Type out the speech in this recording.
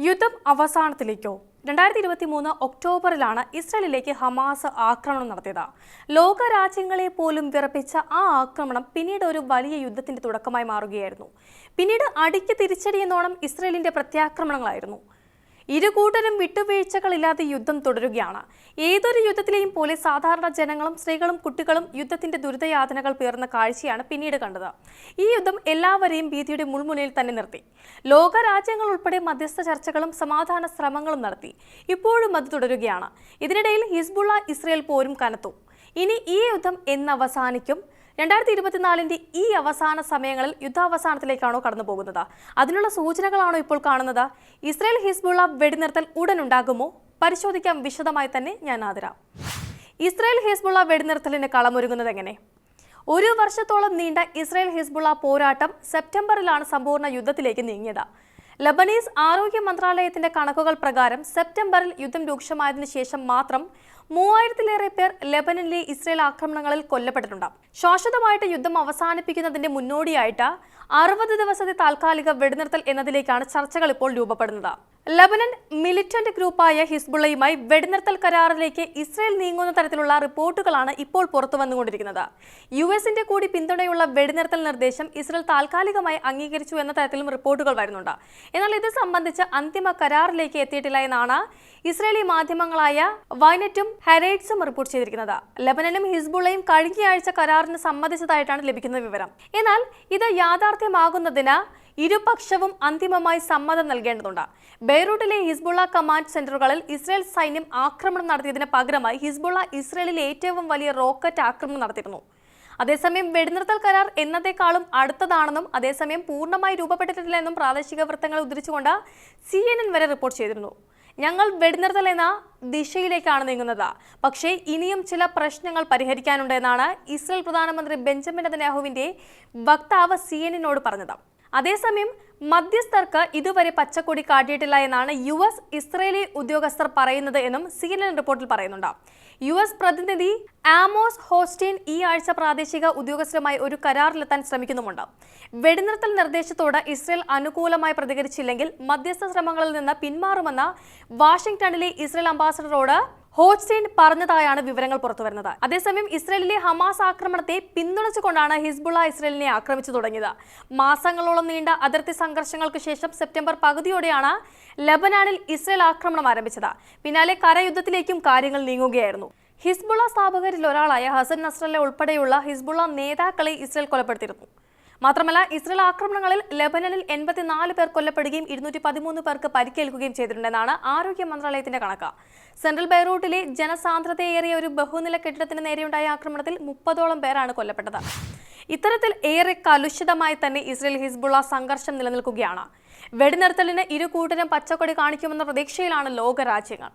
യുദ്ധം അവസാനത്തിലേക്കോ. രണ്ടായിരത്തി ഇരുപത്തി മൂന്ന് ഒക്ടോബറിലാണ് ഇസ്രയേലിലേക്ക് ഹമാസ് ആക്രമണം നടത്തിയത്. ലോക രാജ്യങ്ങളെ പോലും വിറപ്പിച്ച ആ ആക്രമണം പിന്നീട് ഒരു വലിയ യുദ്ധത്തിന്റെ തുടക്കമായി മാറുകയായിരുന്നു. പിന്നീട് അടിക്ക് തിരിച്ചടിയെന്നോണം ഇസ്രായേലിന്റെ പ്രത്യാക്രമണങ്ങളായിരുന്നു. ഇരു കൂട്ടരും വിട്ടുവീഴ്ചകളില്ലാതെ യുദ്ധം തുടരുകയാണ്. ഏതൊരു യുദ്ധത്തിലെയും പോലെ സാധാരണ ജനങ്ങളും സ്ത്രീകളും കുട്ടികളും യുദ്ധത്തിന്റെ ദുരിതയാതനകൾ പേർന്ന കാഴ്ചയാണ് പിന്നീട് കണ്ടത്. ഈ യുദ്ധം എല്ലാവരെയും ഭീതിയുടെ മുൾമുനയിൽ തന്നെ നിർത്തി. ലോകരാജ്യങ്ങൾ ഉൾപ്പെടെ മധ്യസ്ഥ ചർച്ചകളും സമാധാന ശ്രമങ്ങളും നടത്തി. ഇപ്പോഴും അത് തുടരുകയാണ്. ഇതിനിടയിൽ ഹിസ്ബുള്ള ഇസ്രയേൽ പോരും കനത്തു. ഇനി ഈ യുദ്ധം എന്ന് അവസാനിക്കും രണ്ടായിരത്തി ഇരുപത്തിനാലിന്റെ ഈ അവസാന സമയങ്ങളിൽ യുദ്ധാവസാനത്തിലേക്കാണോ കടന്നു പോകുന്നത്? അതിനുള്ള സൂചനകളാണോ ഇപ്പോൾ കാണുന്നത്? ഇസ്രയേൽ ഹിസ്ബുള്ള വെടിനിർത്തൽ ഉടൻ ഉണ്ടാകുമോ പരിശോധിക്കാം വിശദമായി തന്നെ ഞാൻ ആദരാം ഇസ്രയേൽ ഹിസ്ബുള്ള വെടിനിർത്തലിന് കളമൊരുങ്ങുന്നത് എങ്ങനെ? ഒരു വർഷത്തോളം നീണ്ട ഇസ്രയേൽ ഹിസ്ബുള്ള പോരാട്ടം സെപ്റ്റംബറിലാണ് സമ്പൂർണ യുദ്ധത്തിലേക്ക് നീങ്ങിയത്. ലബനീസ് ആരോഗ്യ മന്ത്രാലയത്തിന്റെ കണക്കുകൾ പ്രകാരം സെപ്റ്റംബറിൽ യുദ്ധം രൂക്ഷമായതിനു ശേഷം മാത്രം മൂവായിരത്തിലേറെ പേർ ലബനിലെ ഇസ്രയേൽ ആക്രമണങ്ങളിൽ കൊല്ലപ്പെട്ടിട്ടുണ്ട്. ശാശ്വതമായിട്ട് യുദ്ധം അവസാനിപ്പിക്കുന്നതിന്റെ മുന്നോടിയായിട്ട് അറുപത് ദിവസത്തെ താൽക്കാലിക വെടിനിർത്തൽ എന്നതിലേക്കാണ് ചർച്ചകൾ ഇപ്പോൾ രൂപപ്പെടുന്നത്. ലബനൻ മിലിറ്റന്റ് ഗ്രൂപ്പായ ഹിസ്ബുള്ളയുമായി വെടിനിർത്തൽ കരാറിലേക്ക് ഇസ്രയേൽ നീങ്ങുന്ന തരത്തിലുള്ള റിപ്പോർട്ടുകളാണ് ഇപ്പോൾ പുറത്തു വന്നുകൊണ്ടിരിക്കുന്നത് യു എസിന്റെ കൂടി പിന്തുണയുള്ള വെടിനിർത്തൽ നിർദ്ദേശം ഇസ്രയേൽ താൽക്കാലികമായി അംഗീകരിച്ചു എന്ന തരത്തിലും റിപ്പോർട്ടുകൾ വരുന്നുണ്ട്. എന്നാൽ ഇത് സംബന്ധിച്ച് അന്തിമ കരാറിലേക്ക് എത്തിയിട്ടില്ല എന്നാണ് ഇസ്രയേലി മാധ്യമങ്ങളായ വൈനറ്റും ഹെറൈറ്റ്സും റിപ്പോർട്ട് ചെയ്തിരിക്കുന്നത്. ലബനനും ഹിസ്ബുള്ളയും കഴിഞ്ഞയാഴ്ച കരാറിന് സമ്മതിച്ചതായിട്ടാണ് ലഭിക്കുന്ന വിവരം. എന്നാൽ ഇത് യാഥാർത്ഥ്യമാകുന്നതിന് ഇരുപക്ഷവും അന്തിമമായി സമ്മതം നൽകേണ്ടതുണ്ട്. ബെയ്റൂട്ടിലെ ഹിസ്ബുള്ള കമാൻഡ് സെന്ററുകളിൽ ഇസ്രായേൽ സൈന്യം ആക്രമണം നടത്തിയതിന് പകരമായി ഹിസ്ബുള്ള ഇസ്രായേലിലെ ഏറ്റവും വലിയ റോക്കറ്റ് ആക്രമണം നടത്തിയിരുന്നു. അതേസമയം വെടിനിർത്തൽ കരാർ എന്നതേക്കാളും അടുത്തതാണെന്നും അതേസമയം പൂർണമായി രൂപപ്പെട്ടിട്ടില്ല എന്നും പ്രാദേശിക വൃത്തങ്ങൾ ഉദ്ധരിച്ചുകൊണ്ട് സി എൻ എൻ വരെ റിപ്പോർട്ട് ചെയ്തിരുന്നു. ഞങ്ങൾ വെടിനിർത്തൽ എന്ന ദിശയിലേക്കാണ് നീങ്ങുന്നത്. പക്ഷേ ഇനിയും ചില പ്രശ്നങ്ങൾ പരിഹരിക്കാനുണ്ടെന്നാണ് ഇസ്രയേൽ പ്രധാനമന്ത്രി ബെഞ്ചമിൻ നെതന്യാഹുവിന്റെ വക്താവ് സി പറഞ്ഞത്. അതേസമയം മധ്യസ്ഥർക്ക് ഇതുവരെ പച്ചക്കൊടി കാട്ടിയിട്ടില്ല എന്നാണ് യു എസ് ഇസ്രയേലി ഉദ്യോഗസ്ഥർ പറയുന്നത് എന്നും സി എൻ എൻ റിപ്പോർട്ടിൽ പറയുന്നുണ്ട്. യു എസ് പ്രതിനിധി ആമോസ് ഹോസ്റ്റീൻ ഈ ആഴ്ച പ്രാദേശിക ഉദ്യോഗസ്ഥരുമായി ഒരു കരാറിലെത്താൻ ശ്രമിക്കുന്നുമുണ്ട്. വെടിനിർത്തൽ നിർദ്ദേശത്തോട് ഇസ്രയേൽ അനുകൂലമായി പ്രതികരിച്ചില്ലെങ്കിൽ മധ്യസ്ഥ ശ്രമങ്ങളിൽ നിന്ന് പിന്മാറുമെന്ന് വാഷിംഗ്ടണിലെ ഇസ്രയേൽ അംബാസഡറോട് ഹോസ്റ്റൈൻ പറഞ്ഞതായാണ് വിവരങ്ങൾ പുറത്തുവരുന്നത്. അതേസമയം ഇസ്രയേലിലെ ഹമാസ് ആക്രമണത്തെ പിന്തുണച്ചുകൊണ്ടാണ് ഹിസ്ബുള്ള ഇസ്രയേലിനെ ആക്രമിച്ചു തുടങ്ങിയത്. മാസങ്ങളോളം നീണ്ട അതിർത്തി സംഘർഷങ്ങൾക്ക് ശേഷം സെപ്റ്റംബർ പകുതിയോടെയാണ് ലബനാനിൽ ഇസ്രയേൽ ആക്രമണം ആരംഭിച്ചത്. പിന്നാലെ കരയുദ്ധത്തിലേക്കും കാര്യങ്ങൾ നീങ്ങുകയായിരുന്നു. ഹിസ്ബുള്ള സ്ഥാപകരിൽ ഒരാളായ ഹസൻ നസ്രല്ല ഉൾപ്പെടെയുള്ള ഹിസ്ബുള്ള നേതാക്കളെ ഇസ്രയേൽ കൊലപ്പെടുത്തിയിരുന്നു. മാത്രമല്ല ഇസ്രയേൽ ആക്രമണങ്ങളിൽ ലെബനനിൽ എൺപത്തിനാല് പേർ കൊല്ലപ്പെടുകയും ഇരുന്നൂറ്റി പതിമൂന്ന് പേർക്ക് പരിക്കേൽക്കുകയും ചെയ്തിട്ടുണ്ടെന്നാണ് ആരോഗ്യ മന്ത്രാലയത്തിന്റെ കണക്ക്. സെൻട്രൽ ബൈറൂട്ടിലെ ജനസാന്ദ്രതയേറിയ ഒരു ബഹുനില കെട്ടിടത്തിന് നേരെയുണ്ടായ ആക്രമണത്തിൽ മുപ്പതോളം പേരാണ് കൊല്ലപ്പെട്ടത്. ഇത്തരത്തിൽ ഏറെ കലുഷിതമായി തന്നെ ഇസ്രയേൽ ഹിസ്ബുള്ള സംഘർഷം നിലനിൽക്കുകയാണ്. വെടിനിർത്തലിന് ഇരു കൂട്ടരും പച്ചക്കൊടി കാണിക്കുമെന്ന പ്രതീക്ഷയിലാണ് ലോകരാജ്യങ്ങൾ.